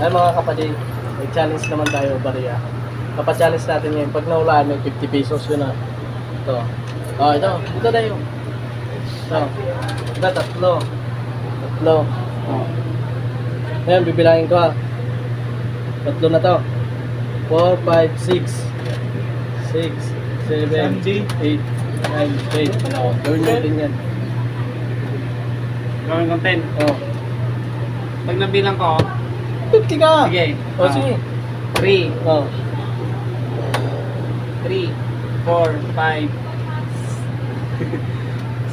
Ay mga kapatid, may challenge naman tayo, Baria. Kapag-challenge natin ngayon, pag nahulaan, may 50 pesos yun ah. Ito. Oh, ito. Ito tayo. Ito. Ito, tatlo. Tatlo. Oh. Ngayon, bibilangin ko ah. Tatlo na to. 4, 5, 6. 6, 7, 8, 9, 10. Oh, gawin natin yan. Gawin content. Oh. Pag nabilang ko, 50 ka! sige. Oh, sige. 3, Oh. 3, 4, 5,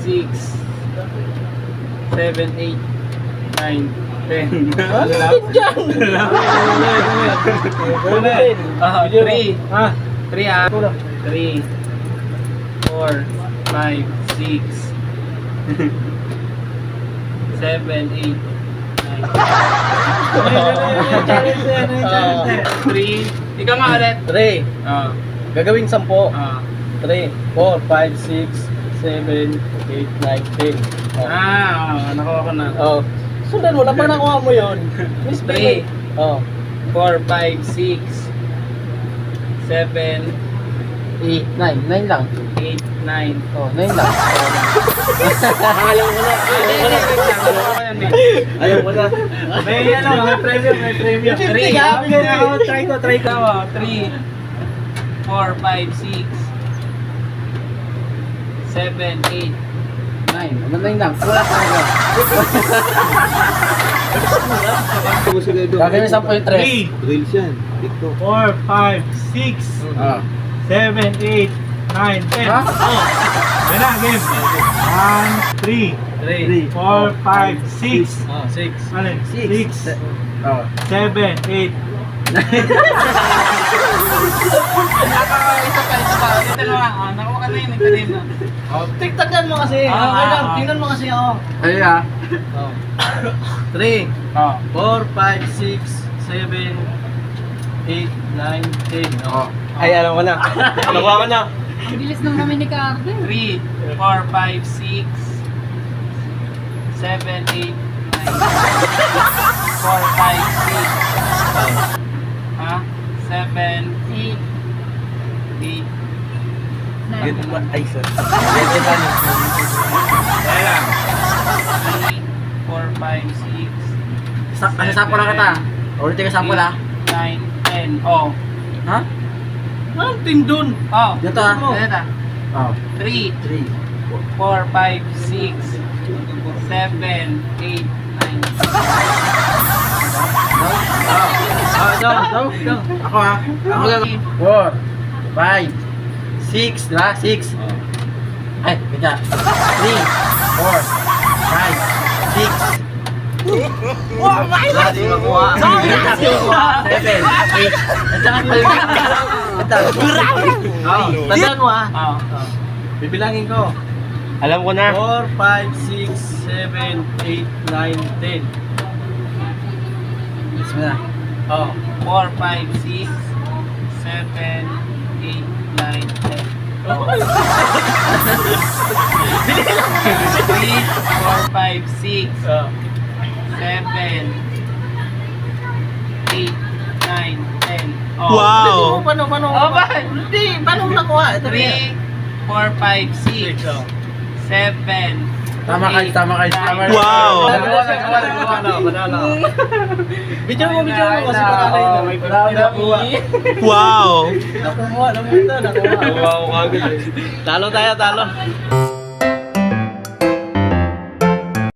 6, 7, 8, 9, 10. Ano din dyan? Ah, Video mo. 3. Ah, 3 ah. ito na. 3, 4, 5, 6, 7, 8, 3. Ikaw nga ulit. 3. Ah. Gagawing 10. Ah. 3, 4, 5, 6, 7, 8, 9, 10. Oh. Ah, nakuha ko na. Oh. Sundan mo na pa nakuha mo yun. Miss Three. Oh. 4, 5, 6, 7, 8, 9. 9 lang. 8, 9. Oh, 9 lang. Ayaw mo na. Ayaw mo na. May ano, may premium, may premium. 3, ka, try ko, try ko. 3, 4, 5, 6, 7, 8, 9. Ano 9 lang? Wala talaga. Gagawin 10 yung 3. Drills yan. TikTok. 4, 5, 6, Ah. 7, 8, 9, 10. Ha? Oh. Yan na, game. 1, 3, 3. 4, 5, 6. Oh, 6. Alin? 6, Oh. 7, 8. Isa pa, isa pa. Ito na nga. Ah, nakuha ka na yun. Ito rin. Oh, tiktakan mo kasi. Ah, okay lang. ah, ah. Tingnan mo kasi ako. Ayun ah. Oh. 3, Oh. 4, 5, 6, 7, 8, 9, 10. Oh. Ay, alam ko na. Nakuha ko na. Bilis lang namin ni Carden. 3, 4, 5, 6, 7, 8, 9, 4, 5, 6, ha? 7, 8, 8, Ay, sir. Kaya lang. 3, 4, 5, 6, Sa, sa pula kita? Ulit ka sa pula. 9, 10. Oh. Ha? Anong tindon? Oh. Dito ah. Ito ah. Oh. 3, 3. 4, 5, 6, 7, 8, 9. Oh. Oh, go, go, go. Ako ha. Ako lang. 4, 5, 6, diba? 6. Ay, kanya. 3, 4, 5, 6. Wow, my God! Hindi makuha. Sorry! Seven, eight. At saka. Ito. Oh, tandaan mo ha. Oh. Bibilangin ko. Alam ko na. 4, 5, 6, 7, 8, 9, 10. Yes mo na. Oh. 4, 5, 6, 7, 8, 9, 10. Oh. 3, 4, 5, 6, Oh. 7, 8, 9, 10. Wow! Paano, paano? Oh, ba? Hindi, paano nakuha? Ito 3, 4, 5, 6, 7, Tama kayo, tama kayo, tama kayo. Wow! Video mo, video mo kasi panalay na. May nakuha. Wow! Nakuha, nakuha, nakuha. Nakuha ko kagad. Talo tayo, talo.